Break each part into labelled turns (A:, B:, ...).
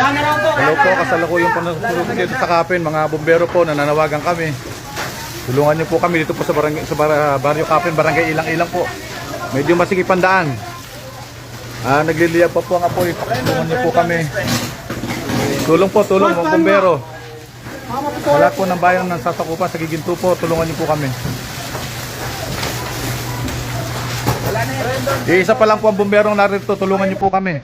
A: Hello po, kasalukuyang po nasusunod dito sa Kapin, mga bumbero po, nananawagan kami. Tulungan niyo po kami dito po sa, barangay, sa bar- Barrio Kapin, Barangay Ilang-Ilang po. Medyo masikip ang daan. Ah, nagliliyab pa po ang apoy. Tulungan niyo po kami. Tulong po, tulong mga bumbero. Wala po ng bayan ng sasakupan sa Giginto po. Tulungan niyo po kami. Isa pa lang po ang bumberong narito. Tulungan niyo po kami.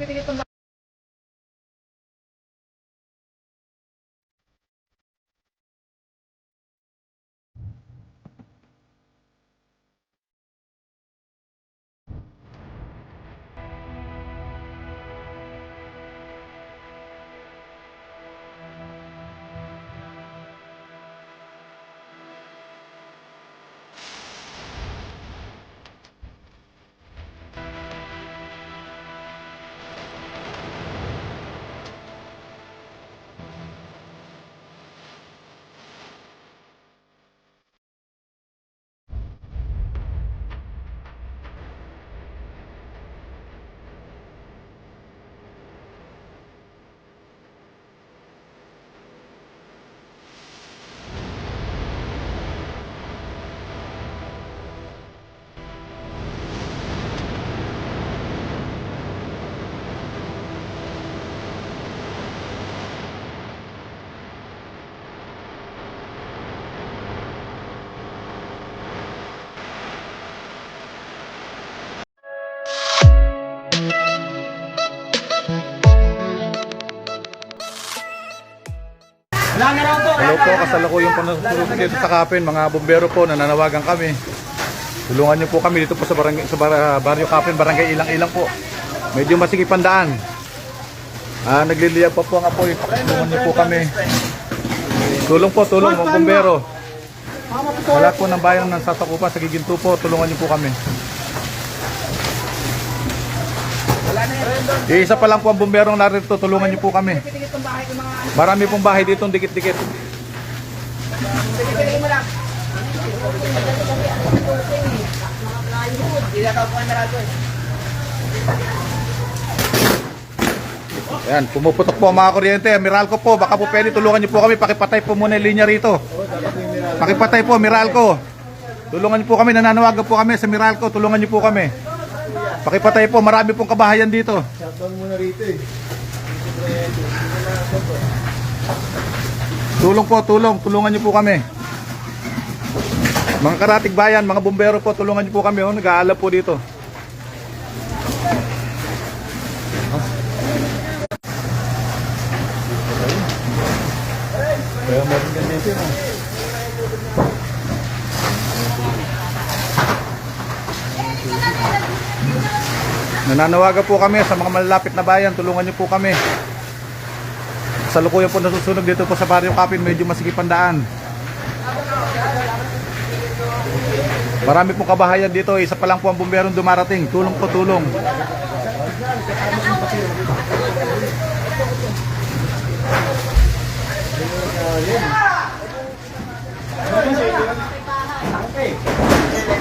A: Hello po, kasalukuyang po nasusunod dito sa Kapin, mga bumbero po, nananawagan kami. Tulungan niyo po kami dito po sa, barangay, sa bar- Barrio Kapin, Barangay Ilang-Ilang po. Medyo masikip ang daan. Ah, nagliliyab pa po ang apoy. Tulungan niyo po kami. Tulong po, tulong mga bumbero. Wala po ng bayan ng sasakupan sa Giginto po. Tulungan niyo po kami. Isa pa lang po ang bumberong narito. Tulungan niyo po kami. Marami pong bahay dito dikit-dikit. Ayan, pumuputok po ang mga kuryente. Miralco po, baka po pwede tulungan niyo po kami. Pakipatay po muna yung linya rito. Pakipatay po, Miralco. Tulungan niyo po kami, nananawagan po kami sa Miralco. Tulungan niyo po kami. Pakipatay po, marami pong kabahayan dito. Tulong po, tulong. Tulungan niyo po kami. Mga karatig bayan, mga bumbero po, tulungan niyo po kami. Oh, nag-aalap po dito. Kaya meron din dito yun. Nananawagan po kami sa mga malalapit na bayan, tulungan niyo po kami. Sa lukuyan po nasusunog dito po sa Barrio Kapin, medyo masikip ang daan. Marami pong kabahayan dito, isa pa lang po ang bumberong dumarating. Tulong po, tulong.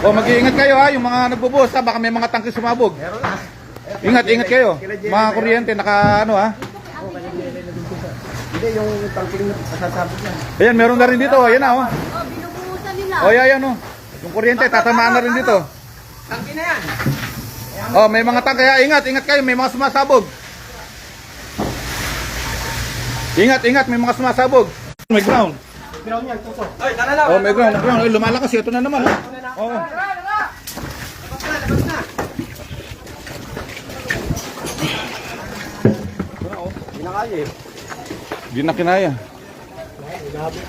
A: O mag-iingat kayo ha, yung mga nagbubuhos ha, baka may mga tangke sumabog. Ingat, ingat kayo. Mga kuryente, naka ano ha.
B: Hindi, yung tangking nasasabog yan.
A: Ayan, meron na rin dito. Ayan na oh.
C: Oh, binubuhusan nila.
A: O yan, oh. Yung kuryente, tatamaan na rin dito.
B: Tangki na yan!
A: Oh, may mga tangke. Kaya ingat, ingat kayo. May mga sumasabog. Ingat, ingat. May mga sumasabog. May ground.
B: Ground yan, tuto. Ay, tara na!
A: Oh, may ground, ground. Ay, lumalakas. Ito na naman. Oh. Oh.
B: Hindi na kaya eh.
A: Di na kinaya.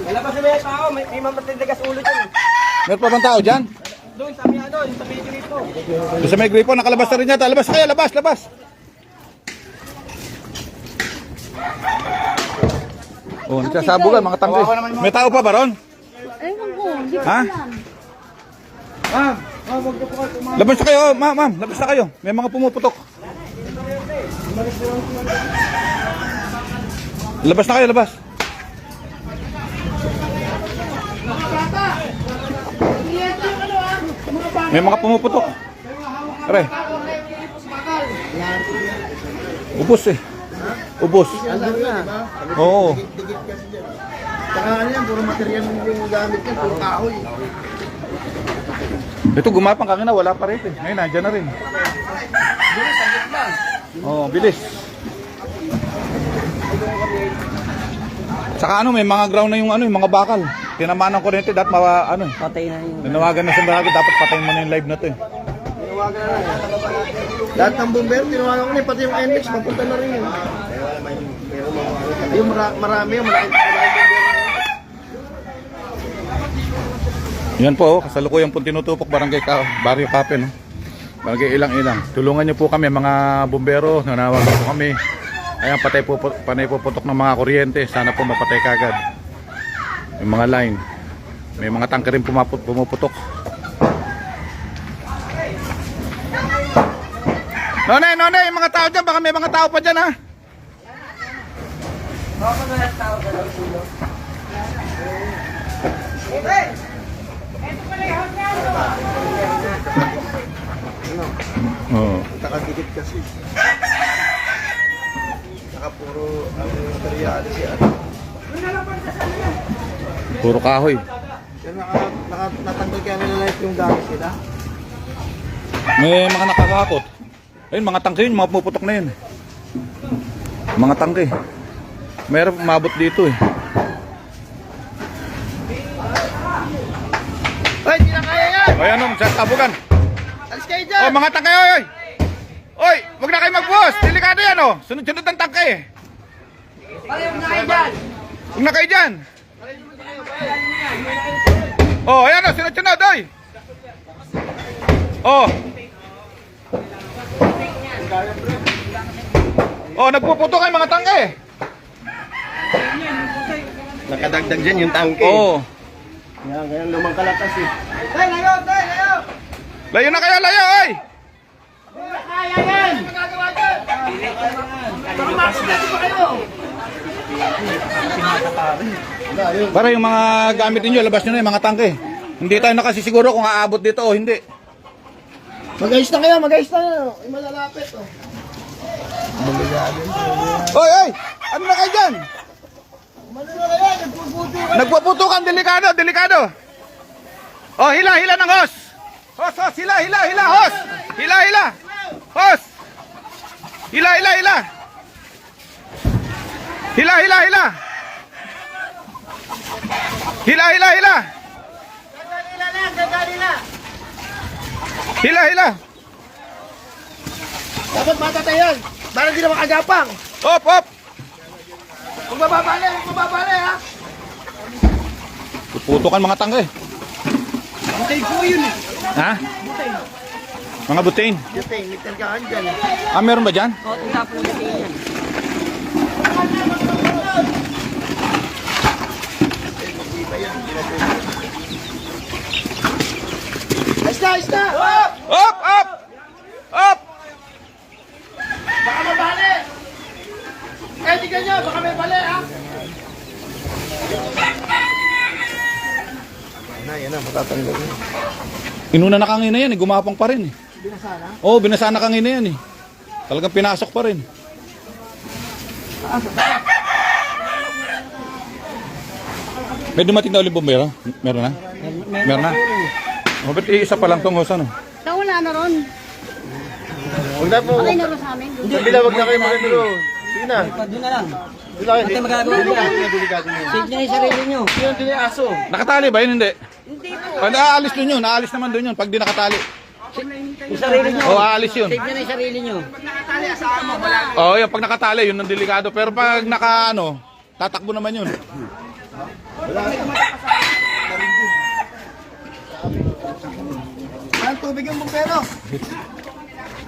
B: Wala pa si may tao, may, may mamatigas ulo dyan.
A: Meron pa bang tao dyan?
B: Doon, sa miya doon, sa may dito.
A: Doon sa may gripo, nakalabas na rin yata. Labas kayo, labas, labas. Oh, nagsasabugan mga tangke. May tao pa ba ron?
C: Ewan ko, hindi ko
A: Ha?
C: alam.
B: Ma'am, ma'am, huwag po kayo.
A: Labas na kayo, ma'am, ma'am. Labas na kayo. May mga pumuputok. Labas na kayo, labas. May mga pumuputok. Aray. Ubus eh.
D: Na.
A: Oo.
D: Saka ano yan, puro material yung gamit niya, puro kahoy.
A: Ito gumapang kanina, wala pa rin. eh. Ngayon, nandiyan na rin. Oo, oh, bilis. Saka ano, may mga ground na yung ano, yung mga bakal. Tinamaan ng kuryente, dapat mawa, ano,
B: Patay na yung...
A: nanawagan na sa barangay, dapat patayin mo na yung live na to eh.
D: Tinawagan na lang. Lahat ng bumbero, tinawagan ko na yun, pati yung NX, papunta na rin yun. Yung mara marami, yung malaki.
A: Yan po, oh, kasalukuyang po tinutupok barangay ka, Barrio Kape, no? Barangay ilang-ilang. Tulungan niyo po kami, mga bumbero, nanawagan po kami. Ayan, patay po, panay po putok ng mga kuryente. Sana po mapatay kagad. Yung mga line. May mga tangke rin pumaput, pumuputok. Nonay, nonay, yung mga tao dyan, baka may mga tao pa dyan, ha? Oo.
D: Nakadikit kasi. Saka puro, ano yung material siya.
A: Puro kahoy.
D: Kaya naka, naka, natanggal kaya nila lahat yung gamit nila.
A: May mga nakakakot. Ayun, mga tangke yun, mga pumuputok na yun. Mga tangke. Mayroon umabot dito eh.
D: Ay, hindi na kaya yan!
A: Ay, ano, sa tabugan.
D: Alis kayo dyan!
A: mga tangke, oy, oy! Oy, wag na kayo mag-boss. Delikado yan, oh. Sunod-sunod ang tangke. Huwag na kayo dyan. Oh, ayan, oh, sunod-sunod, oy. Oh. Oh, nagpuputok kayo mga tangke.
D: Nakadagdag dyan yung tangke.
A: Oh.
D: Yan, ganyan lumang kalatas eh. Tay, layo! Tay, layo!
A: Layo na kayo, layo, oy. Para yung mga gamit niyo, labas niyo na yung mga tangke. Hindi tayo nakasisiguro kung aabot dito o hindi.
D: Mag-ayos na kayo, mag-ayos na kayo. Ay, malalapit oh.
A: Oy, oy! Ano na kayo dyan?
D: Na kayo, ka.
A: Nagpuputukan, delikado, delikado. Oh, hila, hila ng hos. Hos, hos, hila, hila, hila, hos. Hila, hila. Hos. Hila, hila, hila. Hila, hila, hila. Hila, hila, hila.
D: Gagalila na, gagalila.
A: Hila, hila.
D: Dapat matatay yan. Para hindi na makagapang.
A: Op, op.
D: Huwag mababali, huwag mababali ha.
A: Puputukan mga tangke.
D: Butay po yun eh.
A: Ha? Mga butain.
D: Butay, may targahan dyan.
A: Ah, meron ba dyan?
B: Oh, tinapon na yan.
D: Na, ayos na!
A: Op, op. Op.
D: Baka mabali! Eh, di ganyan, baka may bali ha. Na, yan na, matatanggal na.
A: Inuna na kangina yan, eh. gumapang pa rin. Eh.
D: Binasana?
A: Oo, oh, binasa na kangina yan eh. Talagang pinasok pa rin. May dumating na ulit bumbero? Meron na? Meron na? Oh, ba't isa pa lang tong host ano?
C: Nawala na ron.
D: Huwag na po.
C: Okay na ron sa amin.
D: Sa bila, huwag na kayo makagano. Sige na.
B: Doon na lang.
D: Doon na kayo.
B: Ate, magagawa nila.
D: niya, delikado niya.
B: Save niya yung sarili nyo.
D: Yun, din yung aso.
A: Nakatali ba yun? Hindi.
C: Hindi po.
A: Pag naaalis dun yun, naaalis naman dun yun pag di nakatali.
B: Yung sarili nyo.
A: Oo, aalis yun.
B: Save niya na yung sarili nyo.
A: Oo, oh, yung pag nakatali, yun ang delikado. Pero pag naka ano, tatakbo naman yun.
D: Walang tubig yung bumbero.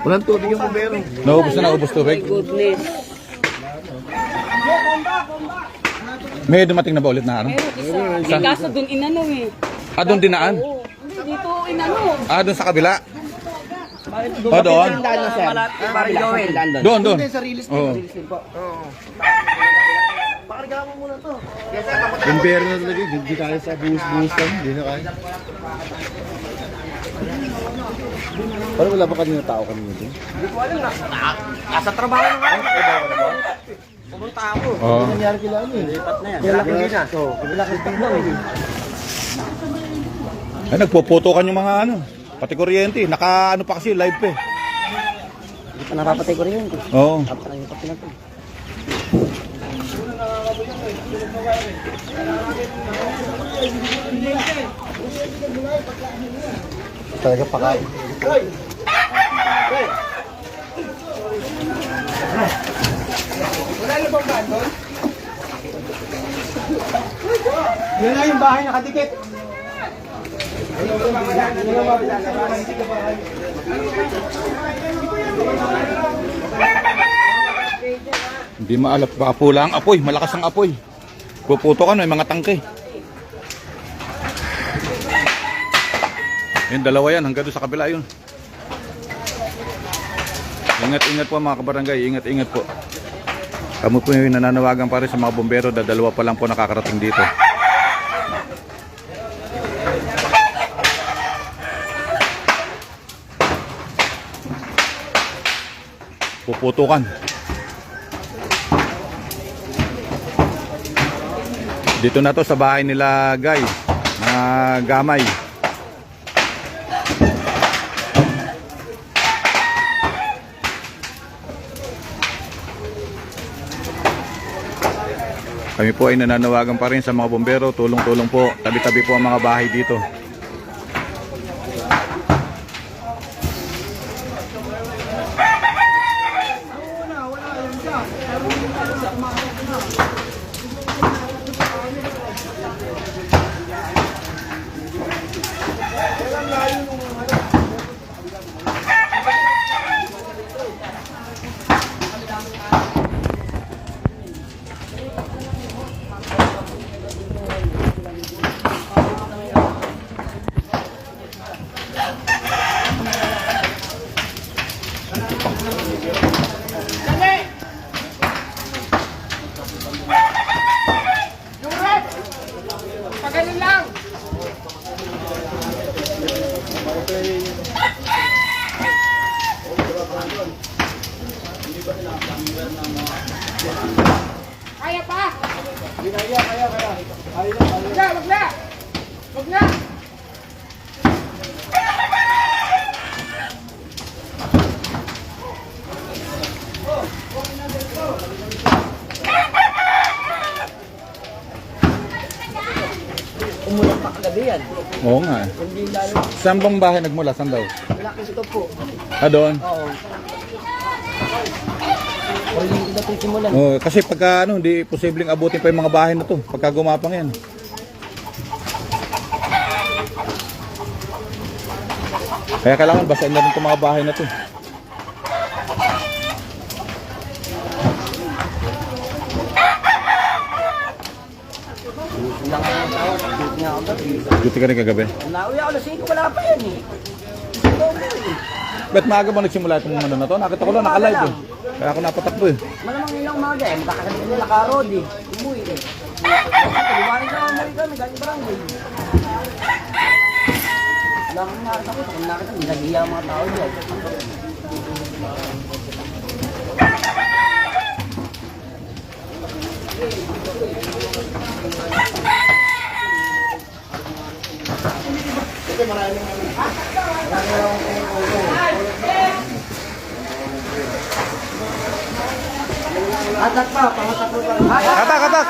D: Walang tubig yung bumbero.
A: Naubos na naubos tubig.
B: Goodness.
A: May dumating na ba ulit na ano?
C: Eh, kaso dun inano eh.
A: Ah, doon dinaan?
C: Oo. Hindi, dito inano.
A: Ah, doon sa kabila? Ah, doon?
B: Malapit para Joel.
A: Doon, doon.
D: Hindi, sa release
A: Oo.
D: Pakarga mo muna to.
E: Bumbero na talaga, hindi kaya sa buhos-buhos lang, hindi na kaya. Parang wala ba kanina tao kanina doon?
B: Nasa trabaho na nga. Pumunta ako.
A: Oo.
E: Nangyari kila ano eh.
B: Lipat na yan. Malaki din na. So, malaki din lang eh.
A: Ay, nagpuputukan yung mga ano. Pati kuryente. Naka ano pa kasi live pa eh.
B: Hindi pa napapatay yun.
A: Oo.
B: Yung pati na to.
E: Talaga pakain.
B: Yan na yung bahay nakadikit.
A: Hindi maalap. Baka pula ang apoy. Malakas ang apoy. Puputukan may mga tangke. Yung dalawa yan. Hanggang doon sa kabila yun. Ingat-ingat po mga kabarangay. Ingat-ingat po. Kamo po yung nananawagan pa rin sa mga bombero. Dalawa pa lang po nakakarating dito. Puputukan. Dito na to sa bahay nila Guy na gamay. Kami po ay nananawagan pa rin sa mga bombero, tulong-tulong po, tabi-tabi po ang mga bahay dito.
B: Umulan pa kagabi yan.
A: Oo nga. eh.
B: Hindi lalo.
A: Saan bang bahay nagmula? Saan daw?
B: Malaki ito po.
A: Ah, doon?
B: Oo. O hindi na ito simulan.
A: Oh, kasi pagka ano, hindi posibleng abutin pa yung mga bahay na to pagka gumapang yan. Kaya kailangan basahin na rin itong mga bahay na to.
B: Lang ang tao. Duty nga ako gabi.
A: Duty ka rin kagabi.
B: Nauwi ako na 5. Wala pa yan eh. Eh.
A: Ba't maaga mo nagsimula itong ano na to? Nakita ko lang, naka-live eh. Kaya ako napatakbo eh.
B: Malamang ilang mga eh. Magkakalit nila karod eh. Umuwi eh. Liwanag na umuwi kami. Galing barangay. Wala kang nakita ko. Kung nakita, nilaghiya ang mga tao dyan. Atak pa, pamatak mo pa.
A: Katak, katak!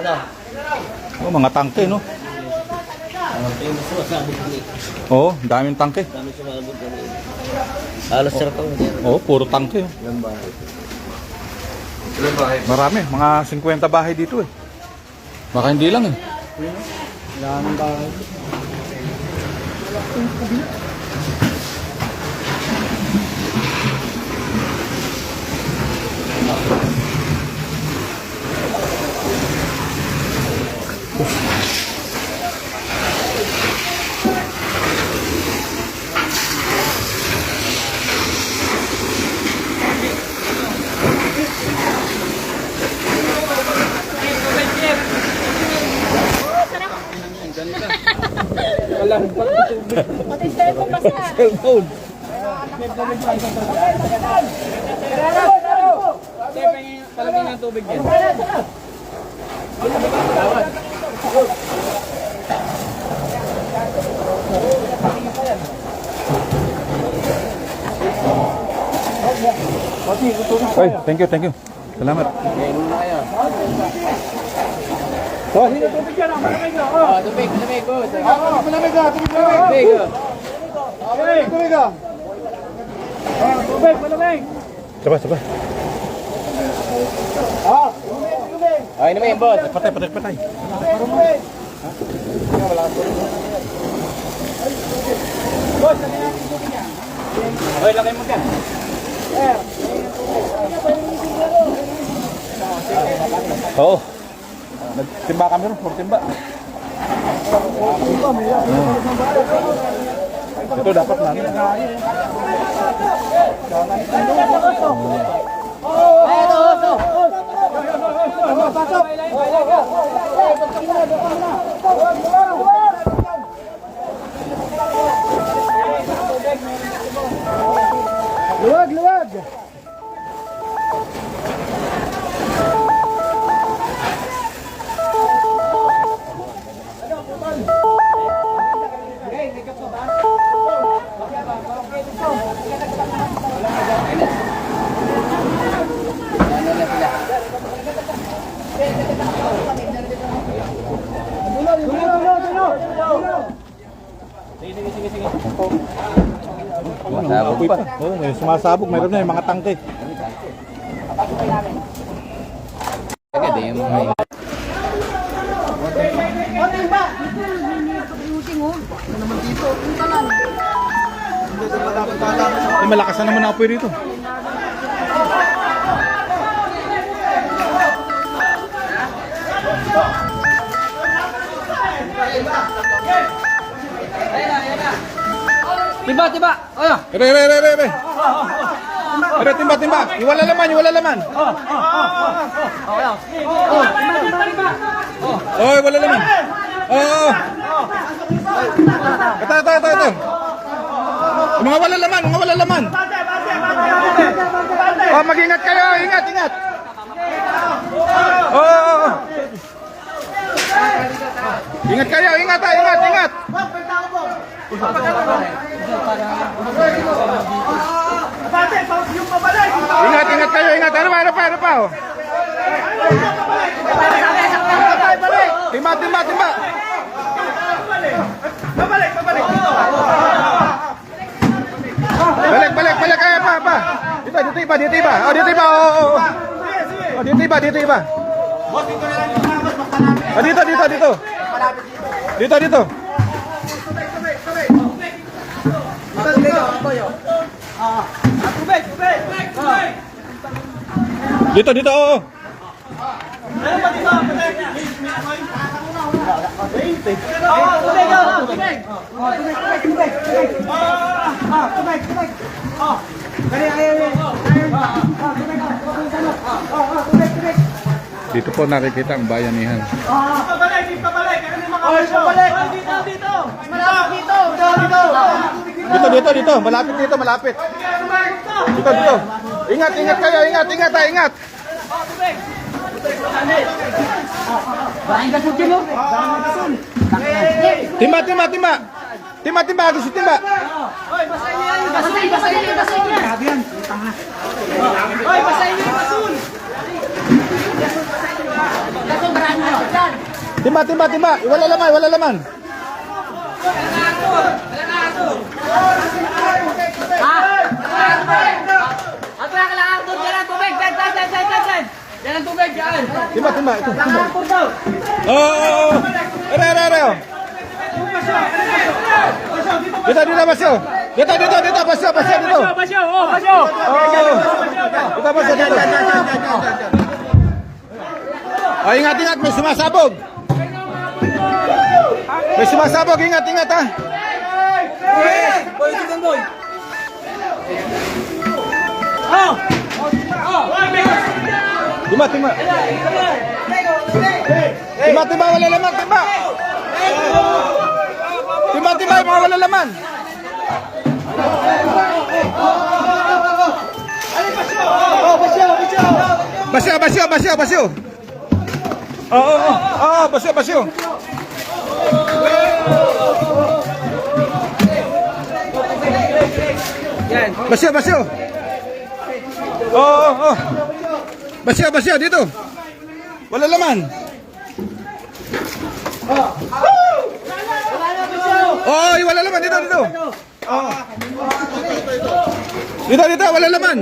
B: Ano?
A: Oh, mga tangke, no? Oo, oh, daming tangke.
B: Alas sarap ako.
A: Oo, oh, puro tangke. oh. Marami, mga 50 bahay dito eh. Baka hindi lang eh.
E: Daming bahay.
B: Walang
E: Cellphone.
A: Ay, thank you, thank you. Salamat.
D: Malamig ka, tubig malamig. Tubig, tubig ka. Tubig, malamig.
A: Sabay, sabay.
B: Ay, naman yung boss.
A: Patay, patay, patay. Oo. Nagtimba kami ron, puro timba. Ito dapat namin.
D: Luwag,
A: pa. Oo, may sumasabog. Mayroon na yung mga tangke.
B: Agad eh, mga
A: Ay, malakas na naman ang apoy rito.
B: Tiba, tiba! Ayo!
A: Ere, ere, ere, ere, ere. Timba, timba. Iwala laman, iwala laman. Oh, iwala laman. Oo. Ito, ito, ito, ito. Mga wala laman, mga wala laman. Oh, mag-ingat kayo. Ingat, ingat. Oo, oo, oo. Ingat kayo, ingat, ah, ingat, ingat. Ingat, ingat kayo, ingat. Ano pa, ano pa, ano pa? Oh. Timba, timba, timba. Balik, balik, balik kayo pa, pa. Dito, dito iba, dito iba. Oh, dito iba, oh, oh, oh. Oh, dito iba, dito iba. Oh, dito, dito, dito. Dito, dito. Dito, dito, oo. Dito po nakikita ang bayanihan.
D: Pabalik, pabalik. Ano yung mga Oh, pabalik. Dito, dito. Malapit dito. Dito, dito.
A: Dito, dito, dito. Malapit dito, malapit. Dito, dito. Ingat, ingat kayo. Ingat, ingat, ah, ingat. Timba, timba, timba. Timba, timba. Agis si timba.
D: Hoy, basahin niyo yung basun.
A: Timba, timba, timba. Wala laman, wala laman.
B: Ato yung kailangan doon dyan ang tubig! Dyan, dyan, dyan, dyan, ang tubig, dyan!
A: Timba, timba. Ito, timba. Oo, oo, oo. Ere, ere, ere. oh. Dito, dito, Basyo. Dito, dito, dito, Basyo, Basyo, dito.
D: Basyo, oh, basyo.
A: Oo. Dito, Basyo, dito. Oh, ingat, ingat. May sumasabog. May sumasabog. Ingat, ingat, ha.
B: Boy, dito, boy!
D: Oh. Oh.
A: Timba, timba. Timba, timba. Wala laman, timba. Timba, Timba, mga wala laman. Basyo, basyo, basyo, basyo. Oo, oo, oo, oo, basyo, basyo. Basyo, basyo. Oo, oo, oo. Basyo, basyo, dito. Wala laman. Oh, wala laman. Dito, dito. Oo. Dito, dito, wala laman.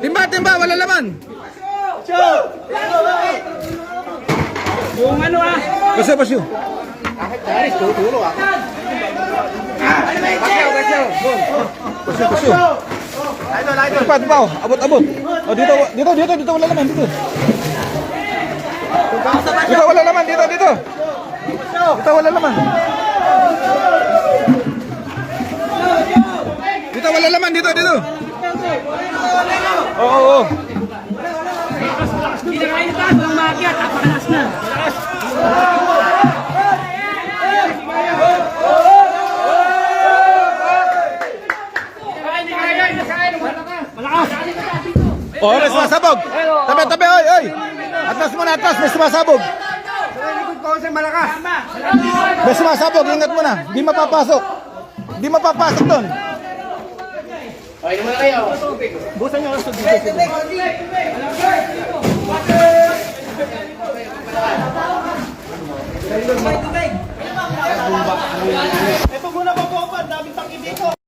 A: Timba, timba, wala laman.
B: Yung ano ah.
A: Basyo, basyo. Basyo, basyo. Ito pa, ito pa. oh. Abot, abot. Oh, dito, dito, dito, dito, wala laman, dito. Dito, wala laman, dito, dito. Dito, wala laman. Dito, wala laman, dito, dito. Oo, oo, oo.
B: Hindi na kayo nito. Walang maakyat. Napakalas na.
A: Oh, may sumasabog. Tabi, tabi, oy, oy. Atlas muna, atlas, may sumasabog. May sumasabog, ingat mo na. Di mapapasok. Di mapapasok doon.
D: Ito muna po po, ang daming tangki dito.